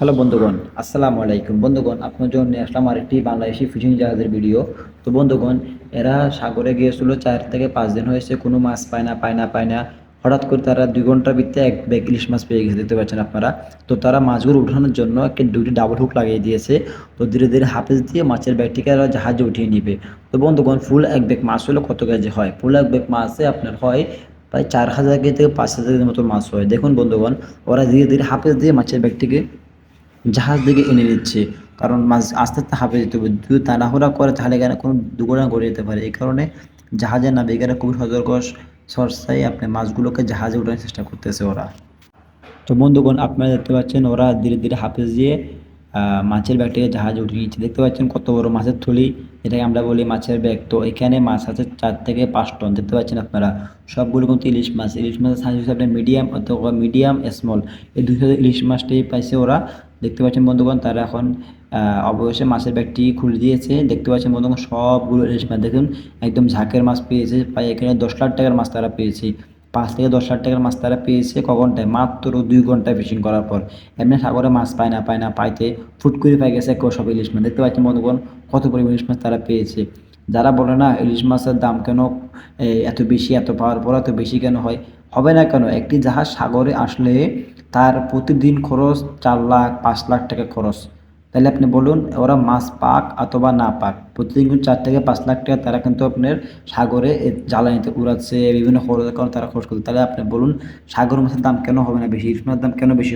Hello বন্ধুগণ। আসসালামু আলাইকুম। বন্ধুগণ, আপনার জন্য নিয়ে আসলাম আরেকটি বাংলাদেশি ফিশিং জাহাজের ভিডিও তো বন্ধুগণ, এরা সাগরে গিয়েছিল চার থেকে পাঁচ দিন হয়েছে, কোনো মাছ পায় না পায় না পায় না। হঠাৎ করে তারা দুই ঘণ্টার ভিত্তিতে এক ব্যাগ ইলিশ মাছ পেয়ে গেছে, দেখতে পাচ্ছেন আপনারা। তো তারা মাছগুলো উঠানোর জন্য একটা দুটি ডাবল হুক লাগিয়ে দিয়েছে। তো ধীরে ধীরে হাফেজ দিয়ে মাছের ব্যাগটিকে এরা জাহাজে উঠিয়ে নিবে। তো বন্ধুগণ ফুল এক ব্যাগ মাছ হলে কত কেজি হয়? ফুল এক ব্যাগ মাছে আপনার হয় প্রায় চার হাজার কেজি থেকে পাঁচ হাজার কেজির মতো মাছ হয়। দেখুন বন্ধুগণ, ওরা ধীরে ধীরে হাফেজ দিয়ে মাছের ব্যাগটিকে জাহাজ দিকে এনে নিচ্ছে কারণ মাছ আস্তে আস্তে হাঁপে যেতে হবে। যদি তাড়াহুড়া করে, তাহলে এখানে কোনো দুর্ঘটনা ঘটে যেতে পারে। এই কারণে জাহাজের নাবিকেরা খুবই সতর্ক। সরসাই আপনি মাছগুলোকে জাহাজে উঠানোর চেষ্টা করতেছে ওরা। তো বন্ধুগণ, আপনারা দেখতে পাচ্ছেন, ওরা ধীরে ধীরে হাফেজ দিয়ে মাছের ব্যাগটাকে জাহাজে উঠিয়ে নিচ্ছে। দেখতে পাচ্ছেন কত বড় মাছের থলি এটাকে আমরা বলি মাছের ব্যাগ। তো এখানে মাছ আছে চার থেকে পাঁচ টন। দেখতে পাচ্ছেন আপনারা, সবগুলো কিন্তু ইলিশ মাছ। ইলিশ মাছের সাইজ আপনার মিডিয়াম অথবা মিডিয়াম স্মল এই দুই ইলিশ মাছটাই পাইছে ওরা। দেখতে পাচ্ছেন বন্ধুগণ, তারা এখন অবশ্যই মাছের ব্যাগটি খুলে দিয়েছে। দেখতে পাচ্ছেন বন্ধুগণ, সবগুলো ইলিশ মাছ। দেখুন, একদম ঝাঁকের মাছ পেয়েছে। প্রায় এখানে দশ লাখ টাকার মাছ তারা পেয়েছে। পাঁচ থেকে দশ লাখ টাকার মাছ তারা পেয়েছে ক ঘন্টায় মাত্র দুই ঘন্টায় ফিশিং করার পর। এমনি সাগরে মাছ পায় না পায় না, পাইতে ফুট করে পাই গেছে কেউ সব ইলিশ মাছ। দেখতে পাচ্ছেন বন্ধুগণ, কত পরিমাণ ইলিশ মাছ তারা পেয়েছে। যারা বলে না, ইলিশ মাছের দাম কেন এত বেশি, এত পাওয়ার পর এত বেশি কেন হয়? হবে না কেন, একটি জাহাজ সাগরে আসলে তার প্রতিদিন খরচ চার লাখ, পাঁচ লাখ টাকা খরচ। তাহলে আপনি বলুন, ওরা মাছ পাক অথবা না পাক। প্রতিদিন কিন্তু চার থেকে পাঁচ লাখ টাকা তারা কিন্তু আপনার সাগরে জ্বালানিতে উড়াচ্ছে, বিভিন্ন খরচের কারণে তারা খরচ করছে। তাহলে আপনি বলুন, সাগর মাছের দাম কেন হবে না বেশি? ইলিশ মাছের দাম কেন বেশি?